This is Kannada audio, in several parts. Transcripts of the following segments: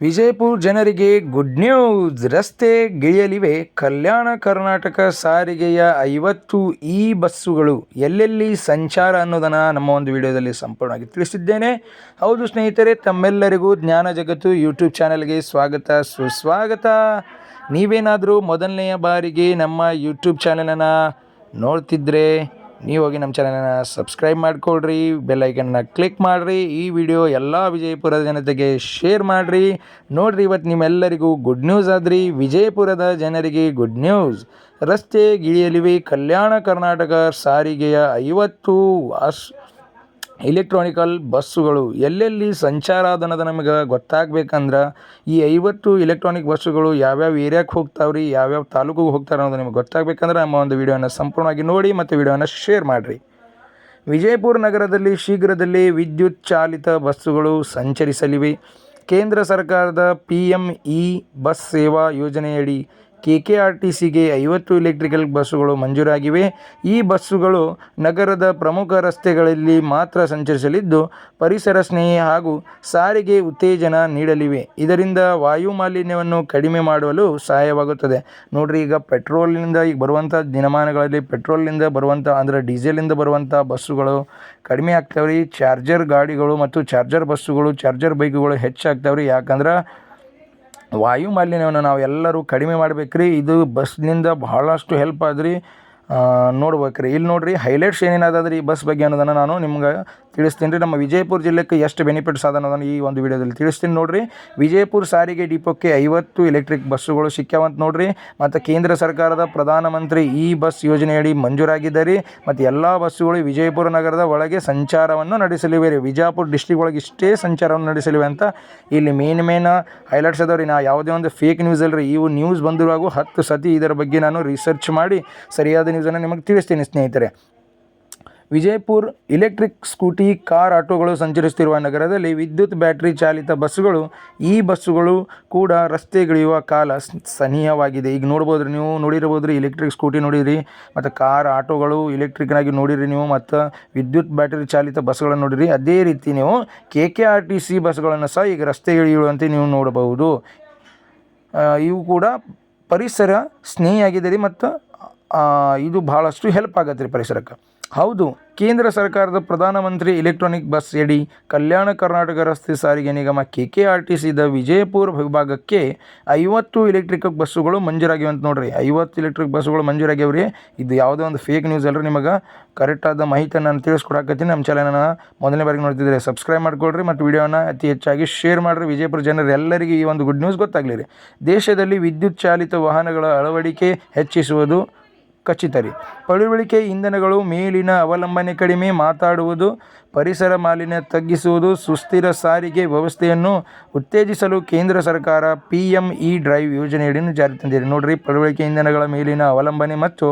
ವಿಜಯಪುರ ಜನರಿಗೆ ಗುಡ್ ನ್ಯೂಸ್ ರಸ್ತೆ ಗಿಳಿಯಲಿವೆ. ಕಲ್ಯಾಣ ಕರ್ನಾಟಕ ಸಾರಿಗೆಯ ಐವತ್ತು ಇ ಬಸ್ಸುಗಳು. ಎಲ್ಲೆಲ್ಲಿ ಸಂಚಾರ ಅನ್ನೋದನ್ನು ನಮ್ಮ ಒಂದು ವಿಡಿಯೋದಲ್ಲಿ ಸಂಪೂರ್ಣವಾಗಿ ತಿಳಿಸಿದ್ದೇನೆ. ಹೌದು ಸ್ನೇಹಿತರೆ, ತಮ್ಮೆಲ್ಲರಿಗೂ ಜ್ಞಾನ ಜಗತ್ತು ಯೂಟ್ಯೂಬ್ ಚಾನಲ್ಗೆ ಸ್ವಾಗತ, ಸುಸ್ವಾಗತ. ನೀವೇನಾದರೂ ಮೊದಲನೆಯ ಬಾರಿಗೆ ನಮ್ಮ ಯೂಟ್ಯೂಬ್ ಚಾನಲನ್ನು ನೋಡ್ತಿದ್ರೆ ನೀವು ಹೋಗಿ ನಮ್ಮ ಚಾನಲನ್ನು ಸಬ್ಸ್ಕ್ರೈಬ್ ಮಾಡಿಕೊಡ್ರಿ ಬೆಲ್ಲೈಕನ್ನ ಕ್ಲಿಕ್ ಮಾಡಿರಿ, ಈ ವಿಡಿಯೋ ಎಲ್ಲ ವಿಜಯಪುರದ ಜನತೆಗೆ ಶೇರ್ ಮಾಡಿರಿ. ನೋಡಿರಿ ಇವತ್ತು ನಿಮ್ಮೆಲ್ಲರಿಗೂ ಗುಡ್ ನ್ಯೂಸ್ ಆದ್ರಿ. ವಿಜಯಪುರದ ಜನರಿಗೆ ಗುಡ್ ನ್ಯೂಸ್ ರಸ್ತೆ, ಗಿಳಿಯಲಿವೆ, ಕಲ್ಯಾಣ ಕರ್ನಾಟಕ ಸಾರಿಗೆಯ ಐವತ್ತು ಅಸ್ ಇಲೆಕ್ಟ್ರಾನಿಕಲ್ ಬಸ್ಸುಗಳು ಎಲ್ಲೆಲ್ಲಿ ಸಂಚಾರ ಅದನ್ನೋದು ನಮಗೆ ಗೊತ್ತಾಗ್ಬೇಕಂದ್ರೆ ಈ ಐವತ್ತು ಇಲೆಕ್ಟ್ರಾನಿಕ್ ಬಸ್ಸುಗಳು ಯಾವ್ಯಾವ ಏರಿಯಾಕ್ಕೆ ಹೋಗ್ತಾವ್ರಿ, ಯಾವ್ಯಾವ ತಾಲೂಕಿಗೆ ಹೋಗ್ತಾರೆ ಅನ್ನೋದು ನಿಮಗೆ ಗೊತ್ತಾಗಬೇಕಂದ್ರೆ ನಮ್ಮ ಒಂದು ವಿಡಿಯೋನ ಸಂಪೂರ್ಣವಾಗಿ ನೋಡಿ ಮತ್ತು ವಿಡಿಯೋನ ಶೇರ್ ಮಾಡಿರಿ. ವಿಜಯಪುರ ನಗರದಲ್ಲಿ ಶೀಘ್ರದಲ್ಲೇ ವಿದ್ಯುತ್ ಚಾಲಿತ ಬಸ್ಸುಗಳು ಸಂಚರಿಸಲಿವೆ. ಕೇಂದ್ರ ಸರ್ಕಾರದ ಪಿ ಎಂ ಇ ಬಸ್ ಸೇವಾ ಯೋಜನೆಯಡಿ ಕೆ ಕೆ ಆರ್ ಟಿ ಸಿಗೆ ಐವತ್ತು ಇಲೆಕ್ಟ್ರಿಕಲ್ ಬಸ್ಸುಗಳು ಮಂಜೂರಾಗಿವೆ. ಈ ಬಸ್ಸುಗಳು ನಗರದ ಪ್ರಮುಖ ರಸ್ತೆಗಳಲ್ಲಿ ಮಾತ್ರ ಸಂಚರಿಸಲಿದ್ದು, ಪರಿಸರ ಸ್ನೇಹಿ ಹಾಗೂ ಸಾರಿಗೆ ಉತ್ತೇಜನ ನೀಡಲಿವೆ. ಇದರಿಂದ ವಾಯು ಮಾಲಿನ್ಯವನ್ನು ಕಡಿಮೆ ಮಾಡಲು ಸಹಾಯವಾಗುತ್ತದೆ. ನೋಡ್ರಿ, ಈಗ ಪೆಟ್ರೋಲ್ನಿಂದ ಈಗ ಬರುವಂಥ ದಿನಮಾನಗಳಲ್ಲಿ ಪೆಟ್ರೋಲ್ನಿಂದ ಬರುವಂಥ, ಅಂದರೆ ಡೀಸೆಲಿಂದ ಬರುವಂಥ ಬಸ್ಸುಗಳು ಕಡಿಮೆ ಆಗ್ತಾವ್ರಿ. ಚಾರ್ಜರ್ ಗಾಡಿಗಳು ಮತ್ತು ಚಾರ್ಜರ್ ಬಸ್ಸುಗಳು, ಚಾರ್ಜರ್ ಬೈಕ್ಗಳು ಹೆಚ್ಚಾಗ್ತಾವ್ರಿ. ಯಾಕಂದ್ರೆ ವಾಯು ಮಾಲಿನ್ಯವನ್ನು ನಾವು ಎಲ್ಲರೂ ಕಡಿಮೆ ಮಾಡ್ಬೇಕ್ರಿ. ಇದು ಬಸ್ನಿಂದ ಬಹಳಷ್ಟು ಹೆಲ್ಪ್ ಆದ್ರಿ. ನೋಡ್ಬೇಕ್ರಿ. ಇಲ್ಲಿ ನೋಡ್ರಿ ಹೈಲೈಟ್ಸ್ ಏನೇನಾದ್ರಿ ಈ ಬಸ್ ಬಗ್ಗೆ ಅನ್ನೋದನ್ನು ನಾನು ನಿಮ್ಗೆ ತಿಳಿಸ್ತೀನಿ ರೀ. ನಮ್ಮ ವಿಜಯಪುರ ಜಿಲ್ಲೆಗೆ ಎಷ್ಟು ಬೆನಿಫಿಟ್ಸ್ ಅದ ಅನ್ನೋದನ್ನು ಈ ಒಂದು ವಿಡಿಯೋದಲ್ಲಿ ತಿಳಿಸ್ತೀನಿ ನೋಡಿರಿ. ವಿಜಯಪುರ ಸಾರಿಗೆ ಡಿಪೋಕ್ಕೆ ಐವತ್ತು ಎಲೆಕ್ಟ್ರಿಕ್ ಬಸ್ಸುಗಳು ಸಿಕ್ಕಾವಂತ ನೋಡಿರಿ. ಮತ್ತು ಕೇಂದ್ರ ಸರ್ಕಾರದ ಪ್ರಧಾನಮಂತ್ರಿ ಈ ಬಸ್ ಯೋಜನೆಯಡಿ ಮಂಜೂರಾಗಿದ್ದಾರೆ. ಮತ್ತು ಎಲ್ಲ ಬಸ್ಸುಗಳು ವಿಜಯಪುರ ನಗರದ ಒಳಗೆ ಸಂಚಾರವನ್ನು ನಡೆಸಲಿವೆ ರೀ. ವಿಜಯಪುರ ಡಿಸ್ಟಿಕ್ ಒಳಗೆ ಇಷ್ಟೇ ಸಂಚಾರವನ್ನು ನಡೆಸಲಿವೆ ಅಂತ ಇಲ್ಲಿ ಮೇನ್ ಮೇನ್ ಹೈಲೈಟ್ಸ್ ಅದಾವ ರೀ. ನಾ ಯಾವುದೇ ಒಂದು ಫೇಕ್ ನ್ಯೂಸ್ ಅಲ್ರಿ. ಇವು ನ್ಯೂಸ್ ಬಂದಿರುವಾಗ ಹತ್ತು ಸತಿ ಇದರ ಬಗ್ಗೆ ನಾನು ರಿಸರ್ಚ್ ಮಾಡಿ ಸರಿಯಾದ ನ್ಯೂಸನ್ನು ನಿಮಗೆ ತಿಳಿಸ್ತೀನಿ ಸ್ನೇಹಿತರೆ. ವಿಜಯಪುರ್ ಇಲೆಕ್ಟ್ರಿಕ್ ಸ್ಕೂಟಿ ಕಾರ್ ಆಟೋಗಳು ಸಂಚರಿಸುತ್ತಿರುವ ನಗರದಲ್ಲಿ ವಿದ್ಯುತ್ ಬ್ಯಾಟರಿ ಚಾಲಿತ ಬಸ್ಸುಗಳು, ಈ ಬಸ್ಸುಗಳು ಕೂಡ ರಸ್ತೆಗಿಳಿಯುವ ಕಾಲ ಸನಿಹವಾಗಿದೆ. ಈಗ ನೋಡ್ಬೋದು ನೀವು ನೋಡಿರ್ಬೋದು ರೀ ಇಲೆಕ್ಟ್ರಿಕ್ ಸ್ಕೂಟಿ ನೋಡಿರಿ ಮತ್ತು ಕಾರ್ ಆಟೋಗಳು ಇಲೆಕ್ಟ್ರಿಕ್ನಾಗಿ ನೋಡಿರಿ ನೀವು, ಮತ್ತು ವಿದ್ಯುತ್ ಬ್ಯಾಟರಿ ಚಾಲಿತ ಬಸ್ಗಳನ್ನು ನೋಡಿರಿ. ಅದೇ ರೀತಿ ನೀವು K K R T C ಬಸ್ಗಳನ್ನು ಸಹ ಈಗ ರಸ್ತೆಗಿಳಿಯುವಂತೆ ನೀವು ನೋಡಬಹುದು. ಇವು ಕೂಡ ಪರಿಸರ ಸ್ನೇಹಿಯಾಗಿದೆ ರೀ ಮತ್ತು ಇದು ಭಾಳಷ್ಟು ಹೆಲ್ಪ್ ಆಗತ್ತೆ ರೀ ಪರಿಸರಕ್ಕೆ. ಹೌದು, ಕೇಂದ್ರ ಸರ್ಕಾರದ ಪ್ರಧಾನಮಂತ್ರಿ ಎಲೆಕ್ಟ್ರಾನಿಕ್ ಬಸ್ ಎಡಿ ಕಲ್ಯಾಣ ಕರ್ನಾಟಕ ರಸ್ತೆ ಸಾರಿಗೆ ನಿಗಮ ಕೆ ಕೆ ಆರ್ ಟಿ ಸಿದ ವಿಜಯಪುರ ವಿಭಾಗಕ್ಕೆ ಐವತ್ತು ಎಲೆಕ್ಟ್ರಿಕ್ ಬಸ್ಸುಗಳು ಮಂಜೂರಾಗಿವೆ ಅಂತ ನೋಡ್ರಿ. ಐವತ್ತು ಎಲೆಕ್ಟ್ರಿಕ್ ಬಸ್ಸುಗಳು ಮಂಜೂರಾಗ್ಯಾವ್ರಿ. ಇದು ಯಾವುದೋ ಒಂದು ಫೇಕ್ ನ್ಯೂಸ್ ಅಲ್ರಿ ನಿಮಗೆ. ಕರೆಕ್ಟಾದ ಮಾಹಿತಿಯನ್ನು ನಾನು ತಿಳಿಸ್ಕೊಡಕತ್ತೀನಿ. ನಮ್ಮ ಚಾನಲನ್ನು ಮೊದಲನೇ ಬಾರಿಗೆ ನೋಡ್ತಿದ್ರೆ ಸಬ್ಸ್ಕ್ರೈಬ್ ಮಾಡ್ಕೊಳ್ರಿ ಮತ್ತು ವಿಡಿಯೋನ ಅತಿ ಹೆಚ್ಚಾಗಿ ಶೇರ್ ಮಾಡಿರಿ. ವಿಜಯಪುರ ಜನರು ಎಲ್ಲರಿಗೂ ಈ ಒಂದು ಗುಡ್ ನ್ಯೂಸ್ ಗೊತ್ತಾಗಲಿ ರೀ. ದೇಶದಲ್ಲಿ ವಿದ್ಯುತ್ ಚಾಲಿತ ವಾಹನಗಳ ಅಳವಡಿಕೆ ಹೆಚ್ಚಿಸುವುದು ಖಚಿತ ರೀ ಪಳುವಳಿಕೆ ಇಂಧನಗಳು ಮೇಲಿನ ಅವಲಂಬನೆ ಕಡಿಮೆ ಮಾತಾಡುವುದು, ಪರಿಸರ ಮಾಲಿನ್ಯ ತಗ್ಗಿಸುವುದು, ಸುಸ್ಥಿರ ಸಾರಿಗೆ ವ್ಯವಸ್ಥೆಯನ್ನು ಉತ್ತೇಜಿಸಲು ಕೇಂದ್ರ ಸರ್ಕಾರ ಪಿ ಎಂ ಇ ಡ್ರೈವ್ ಯೋಜನೆಯಡಿಯನ್ನು ಜಾರಿ ತಂದಿದೆ. ನೋಡ್ರಿ, ಪಳುವಳಿಕೆ ಇಂಧನಗಳ ಮೇಲಿನ ಅವಲಂಬನೆ ಮತ್ತು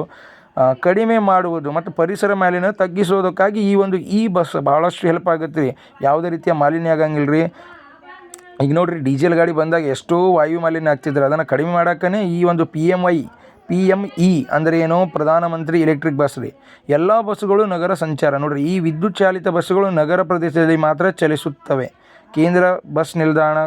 ಕಡಿಮೆ ಮಾಡುವುದು ಮತ್ತು ಪರಿಸರ ಮಾಲಿನ್ಯ ತಗ್ಗಿಸೋದಕ್ಕಾಗಿ ಈ ಒಂದು ಈ ಬಸ್ ಭಾಳಷ್ಟು ಹೆಲ್ಪ್ ಆಗುತ್ತೆ. ರೀ ಯಾವುದೇ ರೀತಿಯ ಮಾಲಿನ್ಯ ಆಗಂಗಿಲ್ಲ ರೀ ಈಗ ನೋಡ್ರಿ, ಡೀಸೆಲ್ ಗಾಡಿ ಬಂದಾಗ ಎಷ್ಟೋ ವಾಯು ಮಾಲಿನ್ಯ ಆಗ್ತಿದ್ರೆ ಅದನ್ನು ಕಡಿಮೆ ಮಾಡೋಕ್ಕೇ ಈ ಒಂದು P M I P M E ಅಂದರೆ ಏನು ಪ್ರಧಾನಮಂತ್ರಿ ಎಲೆಕ್ಟ್ರಿಕ್ ಬಸ್ ರೀ. ಎಲ್ಲ ಬಸ್ಸುಗಳು ನಗರ ಸಂಚಾರ. ನೋಡಿರಿ, ಈ ವಿದ್ಯುತ್ ಚಾಲಿತ ಬಸ್ಸುಗಳು ನಗರ ಪ್ರದೇಶದಲ್ಲಿ ಮಾತ್ರ ಚಲಿಸುತ್ತವೆ. ಕೇಂದ್ರ ಬಸ್ ನಿಲ್ದಾಣ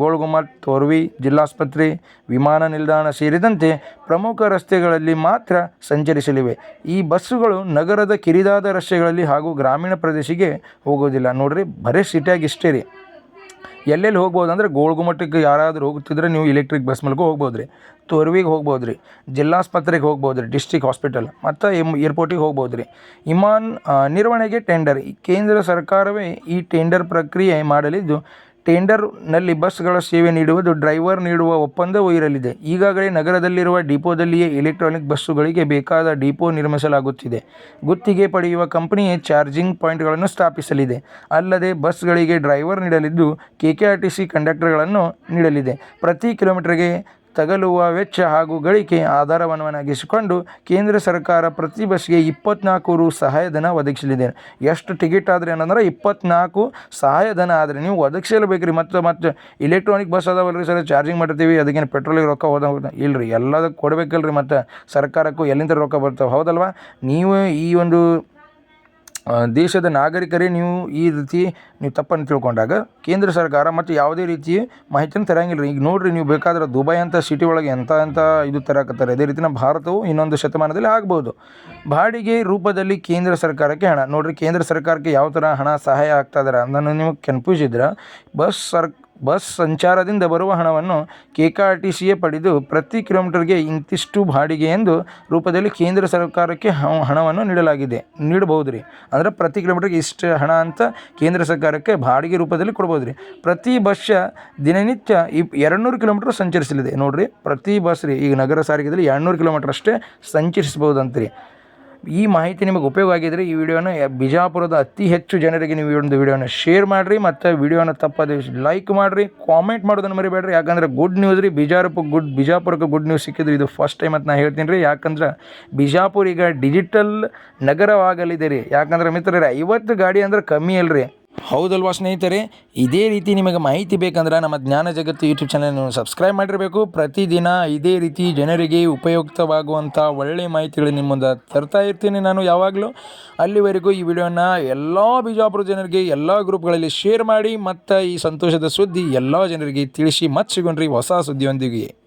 ಗೋಳ್ಗುಮಟ್ ತೋರ್ವಿ, ಜಿಲ್ಲಾಸ್ಪತ್ರೆ, ವಿಮಾನ ನಿಲ್ದಾಣ ಸೇರಿದಂತೆ ಪ್ರಮುಖ ರಸ್ತೆಗಳಲ್ಲಿ ಮಾತ್ರ ಸಂಚರಿಸಲಿವೆ. ಈ ಬಸ್ಸುಗಳು ನಗರದ ಕಿರಿದಾದ ರಸ್ತೆಗಳಲ್ಲಿ ಹಾಗೂ ಗ್ರಾಮೀಣ ಪ್ರದೇಶಕ್ಕೆ ಹೋಗೋದಿಲ್ಲ. ನೋಡ್ರಿ, ಬರೀ ಸಿಟಿಯಾಗಿ ಇಷ್ಟೇ ರೀ. ಎಲ್ಲೆಲ್ಲಿ ಹೋಗ್ಬೋದು ಅಂದರೆ ಗೋಳ್ಗುಮಟ್ಟಕ್ಕೆ ಯಾರಾದರೂ ಹೋಗ್ತಿದ್ರೆ ನೀವು ಇಲೆಕ್ಟ್ರಿಕ್ ಬಸ್ ಮೂಲಕ ಹೋಗ್ಬೋದು ರೀ ತೋರ್ವಿಗೆ ಹೋಗ್ಬೋದು ರೀ ಜಿಲ್ಲಾಸ್ಪತ್ರೆಗೆ ಹೋಗ್ಬೋದು ರೀ ಡಿಸ್ಟಿಕ್ ಹಾಸ್ಪಿಟಲ್ ಮತ್ತು ಎಂ ಏರ್ಪೋರ್ಟಿಗೆ ಹೋಗ್ಬೋದು ರೀ ವಿಮಾನ ನಿರ್ವಹಣೆಗೆ ಟೆಂಡರ್ ಕೇಂದ್ರ ಸರ್ಕಾರವೇ ಈ ಟೆಂಡರ್ ಪ್ರಕ್ರಿಯೆ ಮಾಡಲಿದ್ದು ಟೆಂಡರ್ನಲ್ಲಿ ಬಸ್ಗಳ ಸೇವೆ ನೀಡುವುದು, ಡ್ರೈವರ್ ನೀಡುವ ಒಪ್ಪಂದವೂ ಇರಲಿದೆ. ಈಗಾಗಲೇ ನಗರದಲ್ಲಿರುವ ಡಿಪೋದಲ್ಲಿಯೇ ಎಲೆಕ್ಟ್ರಾನಿಕ್ ಬಸ್ಸುಗಳಿಗೆ ಬೇಕಾದ ಡಿಪೋ ನಿರ್ಮಿಸಲಾಗುತ್ತಿದೆ. ಗುತ್ತಿಗೆ ಪಡೆಯುವ ಕಂಪನಿಯೇ ಚಾರ್ಜಿಂಗ್ ಪಾಯಿಂಟ್ಗಳನ್ನು ಸ್ಥಾಪಿಸಲಿದೆ. ಅಲ್ಲದೆ ಬಸ್ಗಳಿಗೆ ಡ್ರೈವರ್ ನೀಡಲಿದ್ದು K K R T C ಕಂಡಕ್ಟರ್ಗಳನ್ನು ನೀಡಲಿದೆ. ಪ್ರತಿ ಕಿಲೋಮೀಟರ್ಗೆ ತಗಲುವ ವೆಚ್ಚ ಹಾಗೂ ಗಳಿಕೆ ಆಧಾರವನ್ನಾಗಿಸಿಕೊಂಡು ಕೇಂದ್ರ ಸರ್ಕಾರ ಪ್ರತಿ ಬಸ್ಗೆ ಇಪ್ಪತ್ನಾಲ್ಕು ರು ಸಹಾಯಧನ ಒದಗಿಸಲಿದೆ. ಎಷ್ಟು ಟಿಕೆಟ್ ಆದರೆ ಏನಂದ್ರೆ ಇಪ್ಪತ್ನಾಲ್ಕು ಸಹಾಯಧನ ಆದರೆ ನೀವು ಒದಗಿಸಲೇಬೇಕು ರೀ ಮತ್ತು ಮತ್ತು ಇಲೆಕ್ಟ್ರಾನಿಕ್ ಬಸ್ ಅದಾವಲ್ಲ ರೀ ಸರ್ ಚಾರ್ಜಿಂಗ್ ಮಾಡಿರ್ತೀವಿ ಅದಕ್ಕೇನು ಪೆಟ್ರೋಲಿಗೆ ರೊಕ್ಕ ಹೋದ ಇಲ್ಲ ರೀ ಎಲ್ಲದಕ್ಕೆ ಕೊಡಬೇಕಲ್ರಿ ಮತ್ತು ಸರ್ಕಾರಕ್ಕೂ ಎಲ್ಲಿಂದ ರೊಕ್ಕ ಬರ್ತಾವೆ? ಹೌದಲ್ವಾ? ನೀವು ಈ ಒಂದು ದೇಶದ ನಾಗರಿಕರೇ ನೀವು ಈ ರೀತಿ ನೀವು ತಪ್ಪನ್ನು ತಿಳ್ಕೊಂಡಾಗ ಕೇಂದ್ರ ಸರ್ಕಾರ ಮತ್ತು ಯಾವುದೇ ರೀತಿ ಮಾಹಿತಿಯನ್ನು ತರಂಗಿಲ್ಲ ಈಗ ನೋಡಿರಿ, ನೀವು ಬೇಕಾದ್ರೆ ದುಬೈ ಅಂತ ಸಿಟಿ ಒಳಗೆ ಎಂಥ ಎಂಥ ಇದು ತರಕತ್ತಾರೆ. ಅದೇ ರೀತಿ ನಮ್ಮ ಭಾರತವು ಇನ್ನೊಂದು ಶತಮಾನದಲ್ಲಿ ಆಗ್ಬೋದು. ಬಾಡಿಗೆ ರೂಪದಲ್ಲಿ ಕೇಂದ್ರ ಸರ್ಕಾರಕ್ಕೆ ಹಣ. ನೋಡಿರಿ, ಕೇಂದ್ರ ಸರ್ಕಾರಕ್ಕೆ ಯಾವ ಥರ ಹಣ ಸಹಾಯ ಆಗ್ತಾ ಇದಾರೆ ಅನ್ನೋದು ನಿಮಗೆ ಕನ್ಫ್ಯೂಸ್ ಇದ್ರೆ, ಬಸ್ ಸರ್ ಬಸ್ ಸಂಚಾರದಿಂದ ಬರುವ ಹಣವನ್ನು ಕೆ ಕೆ ಆರ್ ಟಿ ಸಿಯೇ ಪಡೆದು ಪ್ರತಿ ಕಿಲೋಮೀಟರ್ಗೆ ಇಂತಿಷ್ಟು ಬಾಡಿಗೆ ಎಂದು ರೂಪದಲ್ಲಿ ಕೇಂದ್ರ ಸರ್ಕಾರಕ್ಕೆ ಹಣವನ್ನು ನೀಡಲಾಗಿದೆ. ನೀಡಬಹುದು ರೀ ಅಂದರೆ ಪ್ರತಿ ಕಿಲೋಮೀಟರ್ಗೆ ಇಷ್ಟು ಹಣ ಅಂತ ಕೇಂದ್ರ ಸರ್ಕಾರಕ್ಕೆ ಬಾಡಿಗೆ ರೂಪದಲ್ಲಿ ಕೊಡ್ಬೋದು ರೀ ಪ್ರತಿ ಬಸ್ ದಿನನಿತ್ಯ ಇಪ್ ಎರಡು ನೂರು ಕಿಲೋಮೀಟ್ರ್ ಸಂಚರಿಸಲಿದೆ. ನೋಡಿರಿ, ಪ್ರತಿ ಬಸ್ ರೀ ಈಗ ನಗರ ಸಾರಿಗೆದಲ್ಲಿ ಎರಡು ನೂರು ಕಿಲೋಮೀಟ್ರ್ ಅಷ್ಟೇ ಸಂಚರಿಸ್ಬೋದು ಅಂತ್ರಿ ಈ ಮಾಹಿತಿ ನಿಮಗೆ ಉಪಯೋಗ ಆಗಿದ್ದರೆ ಈ ವಿಡಿಯೋನ ಬಿಜಾಪುರದ ಅತಿ ಹೆಚ್ಚು ಜನರಿಗೆ ನೀವು ಈ ಒಂದು ವಿಡಿಯೋನ ಶೇರ್ ಮಾಡಿರಿ, ಮತ್ತು ವಿಡಿಯೋನ ತಪ್ಪದೆ ಲೈಕ್ ಮಾಡಿರಿ ಕಾಮೆಂಟ್ ಮಾಡೋದನ್ನು ಮರಿಬೇಡ್ರಿ. ಯಾಕಂದ್ರೆ ಗುಡ್ ನ್ಯೂಸ್ ರೀ, ಬಿಜಾಪುರಕ್ಕೆ ಗುಡ್ ಬಿಜಾಪುರಕ್ಕೆ ಗುಡ್ ನ್ಯೂಸ್ ಸಿಕ್ಕಿದ್ರು ಇದು ಫಸ್ಟ್ ಟೈಮ್ ಅಂತ ನಾ ಹೇಳ್ತೀನಿ ರೀ. ಯಾಕಂದ್ರೆ ಬಿಜಾಪುರ ಈಗ ಡಿಜಿಟಲ್ ನಗರವಾಗಲಿದೆ ರೀ. ಯಾಕಂದ್ರೆ ಮಿತ್ರರೇ, ಐವತ್ತು ಗಾಡಿ ಅಂದ್ರೆ ಕಮ್ಮಿ ಅಲ್ರಿ. ಹೌದಲ್ವಾ ಸ್ನೇಹಿತರೆ? ಇದೇ ರೀತಿ ನಿಮಗೆ ಮಾಹಿತಿ ಬೇಕಂದ್ರೆ ನಮ್ಮ ಜ್ಞಾನ ಜಗತ್ತು ಯೂಟ್ಯೂಬ್ ಚಾನಲ್ ಸಬ್ಸ್ಕ್ರೈಬ್ ಮಾಡಿರಬೇಕು. ಪ್ರತಿದಿನ ಇದೇ ರೀತಿ ಜನರಿಗೆ ಉಪಯುಕ್ತವಾಗುವಂಥ ಒಳ್ಳೆಯ ಮಾಹಿತಿಗಳು ನಿಮ್ಮ ಮುಂದೆ ತರ್ತಾ ಇರ್ತೀನಿ ನಾನು ಯಾವಾಗಲೂ. ಅಲ್ಲಿವರೆಗೂ ಈ ವಿಡಿಯೋನ ಎಲ್ಲ ಬಿಜಾಪುರ ಜನರಿಗೆ, ಎಲ್ಲ ಗ್ರೂಪ್ಗಳಲ್ಲಿ ಶೇರ್ ಮಾಡಿ, ಮತ್ತು ಈ ಸಂತೋಷದ ಸುದ್ದಿ ಎಲ್ಲ ಜನರಿಗೆ ತಿಳಿಸಿ ಮತ್ತೆ ಸಿಗೋಣ್ರಿ ಹೊಸ ಸುದ್ದಿಯೊಂದಿಗೆ.